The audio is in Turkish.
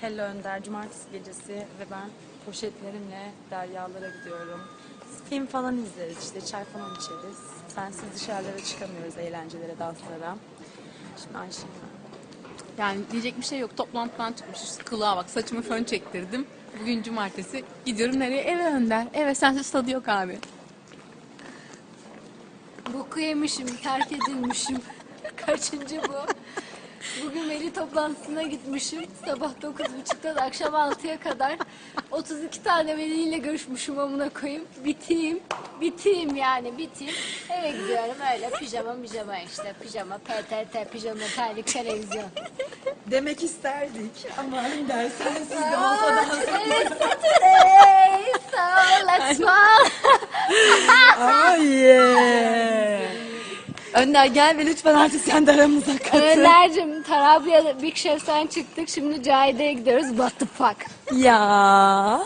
Hello Önder, cumartesi gecesi ve ben poşetlerimle deryalara gidiyorum. Film falan izleriz işte, çay falan içeriz. Sensiz dışarılara çıkamıyoruz eğlencelere, danslara. Şimdi Ayşe. Yani diyecek bir şey yok. Toplantıdan çıkmışız. Kılığa bak saçımı fön çektirdim. Bugün cumartesi. Gidiyorum nereye? Eve Önder. Eve sensiz tadı yok abi. Boku yemişim, terk edilmişim. Kaçıncı bu? Bugün veli toplantısına gitmişim. Sabah 9.30'dan akşam 6'ya kadar 32 tane veliyle görüşmüşüm amına koyayım. Biteyim, biteyim yani biteyim. Eve gidiyorum öyle pijama pijama işte. Pijama, PTT, pijama, terlik, televizyon. Demek isterdik ama Önder sensiz de olsa da Evet, Saturday, so Önder gel ve lütfen artık sen de aramıza katıl. Önder'cim Tarabya'da Big Chef'ten çıktık. Şimdi Cahide'ye gidiyoruz. What the fuck? Ya.